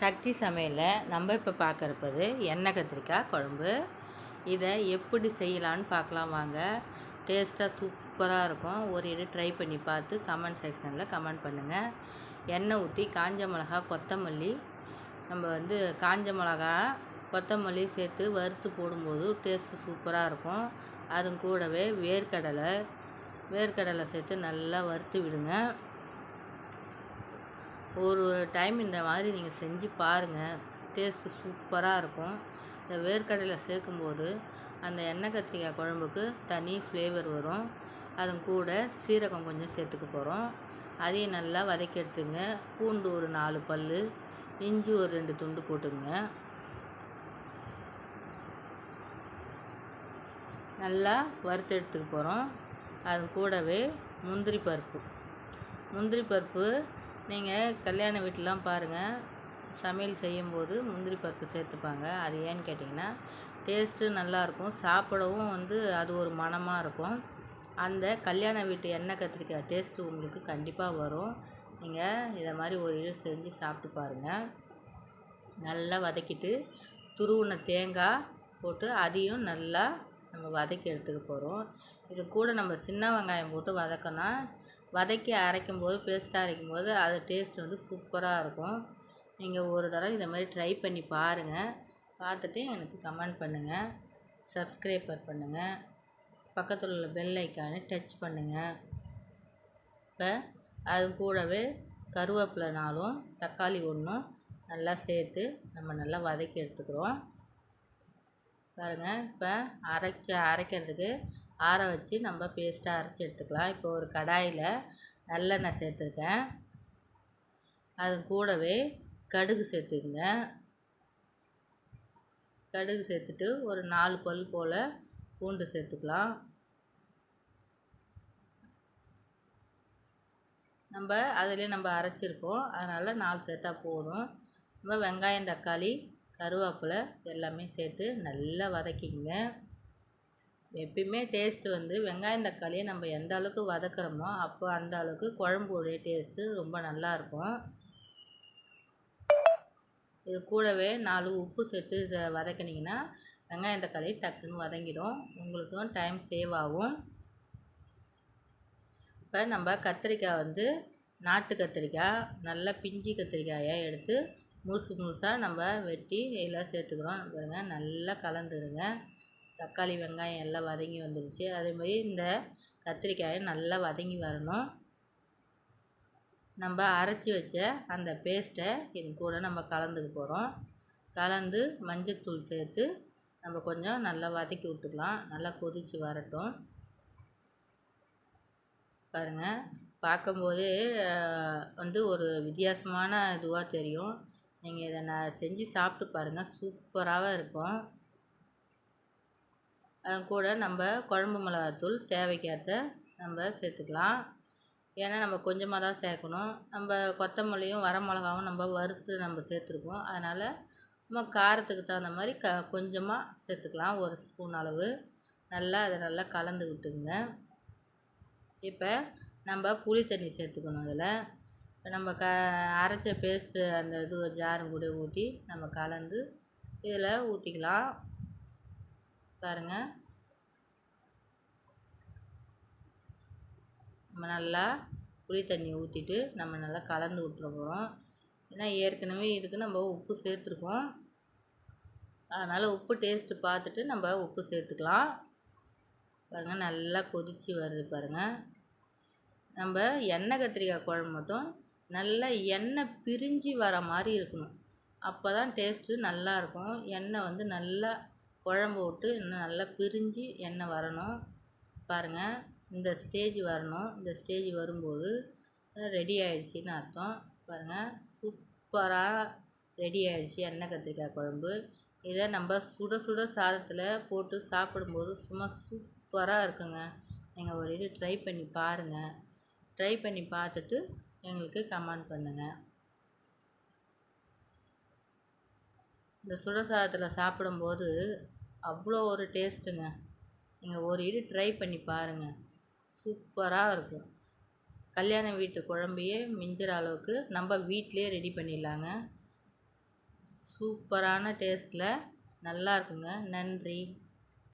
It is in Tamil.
சக்தி சமையலில் நம்ம இப்போ பார்க்கறப்பது எண்ணெய் கத்திரிக்காய் குழம்பு. இதை எப்படி செய்யலான்னு பார்க்கலாம் வாங்க. டேஸ்ட்டாக சூப்பராக இருக்கும். ஒரு இது ட்ரை பண்ணி பார்த்து கமெண்ட் செக்ஷனில் கமெண்ட் பண்ணுங்கள் எண்ணெய் ஊற்றி காஞ்ச மிளகா கொத்தமல்லி. நம்ம வந்து காஞ்ச மிளகா கொத்தமல்லி சேர்த்து வறுத்து போடும்போது டேஸ்ட்டு சூப்பராக இருக்கும். அது கூடவே வேர்க்கடலை. வேர்க்கடலை சேர்த்து நல்லா வறுத்து விடுங்க. ஒரு டைம் இந்த மாதிரி நீங்கள் செஞ்சு பாருங்கள் டேஸ்ட்டு சூப்பராக இருக்கும். இந்த வேர்க்கடலை சேர்க்கும்போது அந்த எண்ணெய் கத்திரிக்காய் குழம்புக்கு தனி ஃப்ளேவர் வரும். அதன் கூட சீரகம் கொஞ்சம் சேர்த்துக்க போகிறோம் அதையும் நல்லா வதக்கி எடுத்துங்க. பூண்டு ஒரு நாலு பல் இஞ்சி ஒரு ரெண்டு துண்டு போட்டுங்க நல்லா வறுத்து எடுத்துக்க போகிறோம் அது கூடவே முந்திரி பருப்பு. முந்திரி பருப்பு நீங்கள் கல்யாண வீட்டிலலாம் பாருங்கள் சமையல் செய்யும்போது முந்திரி பருப்பு சேர்த்துப்பாங்க. அது ஏன்னு கேட்டிங்கன்னா டேஸ்ட்டு நல்லாயிருக்கும் சாப்பிடவும் வந்து அது ஒரு மணமாக இருக்கும். அந்த கல்யாண வீட்டு எண்ணெய் கத்திரிக்காய் டேஸ்ட்டு உங்களுக்கு கண்டிப்பாக வரும். நீங்கள் இதை மாதிரி ஒரு இது செஞ்சு சாப்பிட்டு பாருங்கள் நல்லா வதக்கிட்டு துருவின தேங்காய் போட்டு அதையும் நல்லா நம்ம வதக்கி எடுத்துக்க போகிறோம் இது கூட நம்ம சின்ன வெங்காயம் போட்டு வதக்கினா வதக்கி அரைக்கும் போது பேஸ்ட்டாக அரைக்கும் போது அது டேஸ்ட் வந்து சூப்பராக இருக்கும். நீங்கள் ஒரு தடவை இந்த மாதிரி ட்ரை பண்ணி பாருங்கள் பார்த்துட்டு எனக்கு கமெண்ட் பண்ணுங்கள் சப்ஸ்கிரைபர் பண்ணுங்கள் பக்கத்தில் உள்ள பெல் ஐக்கானை டச் பண்ணுங்கள் இப்போ அது கூடவே கருவேப்பிலைனாலும் தக்காளி ஒன்றும் நல்லா சேர்த்து நம்ம நல்லா வதக்கி எடுத்துக்கிறோம். பாருங்கள் இப்போ அரைச்சி அரைக்கிறதுக்கு ஆற வச்சு நம்ம பேஸ்ட்டாக அரைச்சி எடுத்துக்கலாம். இப்போ ஒரு கடாயில் நல்லெண்ணெய் சேர்த்துருக்கேன். அது கூடவே கடுகு சேர்த்துக்குங்க கடுகு சேர்த்துட்டு ஒரு நாலு பல் போல் பூண்டு சேர்த்துக்கலாம். நம்ம அதிலே நம்ம அரைச்சிருக்கோம். அதனால் நாலு சேர்த்தா போதும். நம்ம வெங்காயம் தக்காளி கருவேப்பிலை எல்லாமே சேர்த்து நல்லா வதக்கிங்க எப்பயுமே டேஸ்ட்டு வந்து வெங்காயம் தக்காளியை நம்ம எந்த அளவுக்கு வதக்குறோமோ அப்போ அந்த அளவுக்கு குழம்புடைய டேஸ்ட்டு ரொம்ப நல்லாயிருக்கும் இது கூடவே நாலு உப்பு சேர்த்து வதக்கினீங்கன்னா வெங்காயம் தக்காளி டக்குன்னு வதங்கிடும். உங்களுக்கும் டைம் சேவ் ஆகும். இப்போ நம்ம கத்திரிக்காய் வந்து நாட்டு கத்திரிக்காய் நல்லா பிஞ்சி கத்திரிக்காயை எடுத்து முழுசு முழுசாக நம்ம வெட்டி எல்லாம் சேர்த்துக்கிறோம். பாருங்கள் நல்லா கலந்துடுங்க தக்காளி வெங்காயம் எல்லாம் வதங்கி வந்துடுச்சு அதேமாதிரி இந்த கத்திரிக்காயை நல்லா வதங்கி வரணும். நம்ம அரைச்சி வச்ச அந்த பேஸ்ட்டை இது கூட நம்ம கலந்துக்க போகிறோம் கலந்து மஞ்சத்தூள் சேர்த்து நம்ம கொஞ்சம் நல்லா வதக்கி விட்டுக்கலாம். நல்லா கொதித்து வரட்டும். பாருங்கள் பார்க்கும்போதே வந்து ஒரு வித்தியாசமான இதுவாக தெரியும். நீங்கள் இதை நான் செஞ்சு சாப்பிட்டு பாருங்கள் சூப்பராக இருக்கும். கூட நம்ம குழம்பு மிளகாத்தூள் தேவைக்கேற்ற நம்ம சேர்த்துக்கலாம். ஏன்னா நம்ம கொஞ்சமாக தான் சேர்க்கணும். நம்ம கொத்தமல்லியும் வரமிளகாவும் நம்ம வறுத்து நம்ம சேர்த்துருக்கோம். அதனால் நம்ம காரத்துக்கு தகுந்த மாதிரி க கொஞ்சமாக சேர்த்துக்கலாம். ஒரு ஸ்பூன் அளவு. நல்லா அதை நல்லா கலந்து விட்டுங்க இப்போ நம்ம புளி தண்ணி சேர்த்துக்கணும் அதில். இப்போ நம்ம க அரைச்ச பேஸ்ட்டு அந்த இது ஜாரும் கூட ஊற்றி நம்ம கலந்து இதில் ஊற்றிக்கலாம் பாருங்கள் நம்ம நல்லா புளி தண்ணி ஊற்றிட்டு நம்ம நல்லா கலந்து விட்டுற போகிறோம் ஏன்னா ஏற்கனவே இதுக்கு நம்ம உப்பு சேர்த்துருக்கோம். அதனால் உப்பு டேஸ்ட்டு பார்த்துட்டு நம்ம உப்பு சேர்த்துக்கலாம். பாருங்கள் நல்லா கொதித்து வருது பாருங்கள் நம்ம எண்ணெய் கத்திரிக்காய் குழம்பு மட்டும் நல்லா எண்ணெய் பிரிஞ்சு வர மாதிரி இருக்கணும். அப்போ தான் டேஸ்ட்டு நல்லாயிருக்கும் எண்ணெய் வந்து நல்லா குழம்பு விட்டு இன்னும் நல்லா பிரிஞ்சு எண்ணெய் வரணும். பாருங்கள் இந்த ஸ்டேஜ் வரணும். இந்த ஸ்டேஜ் வரும்போது ரெடி ஆயிடுச்சின்னு அர்த்தம். பாருங்கள் சூப்பராக ரெடி ஆயிடுச்சு எண்ணெய் கத்திரிக்காய் குழம்பு. இதை நம்ம சுட சுட சாதத்தில் போட்டு சாப்பிடும்போது சும்மா சூப்பராக இருக்குங்க. நீங்கள் ஒரு இது ட்ரை பண்ணி பாருங்கள் ட்ரை பண்ணி பார்த்துட்டு எங்களுக்கு கமெண்ட் பண்ணுங்கள் இந்த சுட சாதத்தில் சாப்பிடும்போது அவ்வளோ ஒரு டேஸ்ட்டுங்க. நீங்கள் ஒரு இது ட்ரை பண்ணி பாருங்கள் சூப்பராக இருக்கும். கல்யாண வீட்டு குழம்பையே மிஞ்சுற அளவுக்கு நம்ம வீட்டிலே ரெடி பண்ணிடலாங்க. சூப்பரான டேஸ்ட்டில் நல்லா இருக்குங்க. நன்றி.